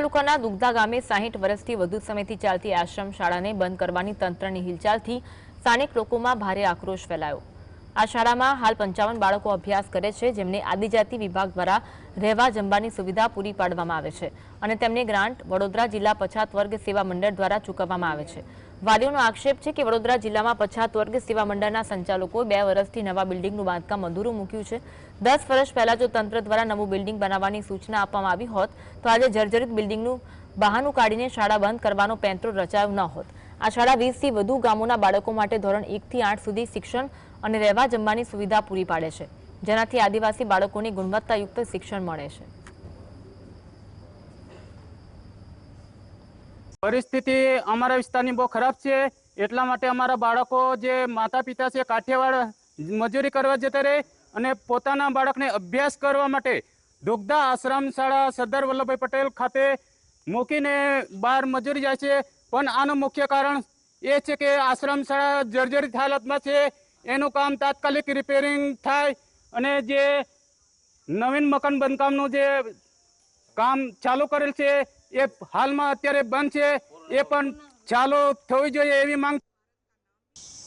તાલુકાના દુગ્ધા ગામે સાહીઠ વર્ષથી વધુ સમયથી ચાલતી આશ્રમ શાળાને બંધ કરવાની તંત્રની હિલચાલથી સ્થાનિક લોકોમાં ભારે આક્રોશ ફેલાયો. આ શાળામાં હાલ પંચાવન બાળકો અભ્યાસ કરે છે, જેમને આદિજાતિ વિભાગ દ્વારા રહેવા જમવાની સુવિધા પૂરી પાડવામાં આવે છે અને તેમને ગ્રાન્ટ વડોદરા જિલ્લા પછાત વર્ગ સેવા મંડળ દ્વારા ચૂકવવામાં આવે છે. વાલીઓનો આક્ષેપ છે કે વડોદરા જિલ્લામાં પછાત વર્ગ સેવા મંડળના સંચાલકોએ બે વર્ષથી નવા બિલ્ડિંગનું બાંધકામ અધૂરું મૂક્યું છે. દસ વર્ષ પહેલા જો તંત્ર દ્વારા નવું બિલ્ડિંગ બનાવવાની સૂચના આપવામાં આવી હોત, તો આજે જર્જરિત બિલ્ડિંગનું બહાનું કાઢીને શાળા બંધ કરવાનો પેંતરો રચાયો ન હોત. આ શાળા વીસથી વધુ ગામોના બાળકો માટે ધોરણ એકથી આઠ સુધી શિક્ષણ અને રહેવા જમવાની સુવિધા પૂરી પાડે છે, જેનાથી આદિવાસી બાળકોને ગુણવત્તાયુક્ત શિક્ષણ મળે છે. પરિસ્થિતિ અમારા વિસ્તારની બહુ ખરાબ છે, એટલા માટે અમારા બાળકો જે માતા પિતા છે, કાઠિયાવાડ મજૂરી કરવા જતા રહે અને પોતાના બાળકને અભ્યાસ કરવા માટે દુગ્ધા આશ્રમ શાળા સરદાર વલ્લભભાઈ પટેલ ખાતે મૂકીને બહાર મજૂરી જાય છે. પણ આનું મુખ્ય કારણ એ છે કે આશ્રમ શાળા જર્જરિત હાલતમાં છે એનું કામ તાત્કાલિક રિપેરિંગ થાય અને જે નવીન મકાન બાંધકામનું જે કામ ચાલુ કરેલ છે, એ હાલમાં અત્યારે બંધ છે, એ પણ ચાલુ થવી જોઈએ એવી માંગ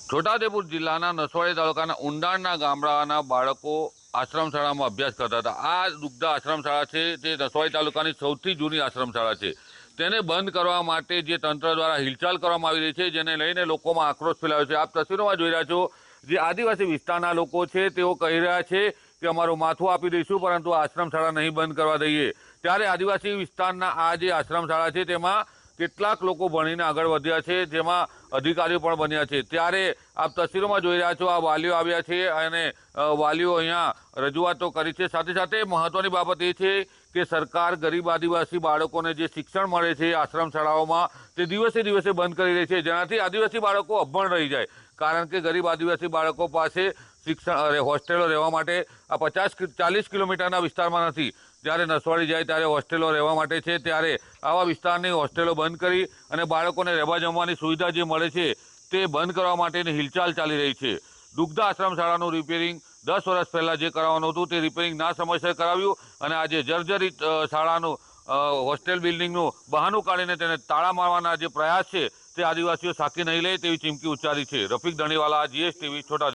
છોટાઉદેપુર જિલ્લાના નસવાડી તાલુકાના ઊંડાણના ગામડાના બાળકો આશ્રમ શાળામાં અભ્યાસ કરતા હતા. આ દુગ્ધ આશ્રમ શાળા છે તે નસવાડી તાલુકાની સૌથી જૂની આશ્રમ શાળા છે. તેને બંધ કરવા માટે જે તંત્ર દ્વારા હિલચાલ કરવામાં આવી રહી છે, જેને લઈને લોકોમાં આક્રોશ ફેલાયો છે. આપ તસવીરોમાં જોઈ રહ્યા છો જે આદિવાસી વિસ્તારના લોકો છે, તેઓ કહી રહ્યા છે કે અમારું માથું આપી દઈશું, પરંતુ આશ્રમ શાળા નહીં બંધ કરવા દઈએ. ત્યારે આદિવાસી વિસ્તારના આ જે આશ્રમ શાળા છે, તેમાં કેટલાક લોકો ભણીને આગળ વધ્યા છે, જેમાં અધિકારીઓ પણ બન્યા છે. ત્યારે આપ તસવીરોમાં જોઈ રહ્યા છો, આ વાલીઓ આવ્યા છે અને વાલીઓ અહીંયા રજૂઆતો કરી છે. સાથે સાથે મહત્વની બાબત એ છે કે સરકાર ગરીબ આદિવાસી બાળકોને જે શિક્ષણ મળે છે આશ્રમ શાળાઓમાં તે દિવસે દિવસે બંધ કરી રહી છે. જેનાથી આદિવાસી બાળકો અભણ રહી જાય. કારણ કે ગરીબ આદિવાસી બાળકો પાસે શિક્ષણ હોસ્ટેલો રહેવા માટે આ પચાસ ચાલીસ કિલોમીટરના વિસ્તારમાં નથી. જ્યારે નસવાડી જાય ત્યારે હોસ્ટેલો રહેવા માટે છે. ત્યારે આવા વિસ્તારની હોસ્ટેલો બંધ કરી અને બાળકોને રહેવા જમવાની સુવિધા જે મળે છે તે બંધ કરવા માટેની હિલચાલ ચાલી રહી છે. દુગ્ધ આશ્રમ શાળાનું રિપેરિંગ દસ વર્ષ પહેલાં જે કરાવવાનું હતું તે રિપેરિંગ ના સમયસર કરાવ્યું અને આજે જર્જરિત શાળાનું હોસ્ટેલ બિલ્ડિંગનું બહાનું કાઢીને તેને તાળા મારવાના જે પ્રયાસ છે તે આદિવાસીઓ સાકી નહીં લે તેવી ચીમકી ઉચ્ચારી છે. રફીક ધણીવાલા જીએસટીવી છોટા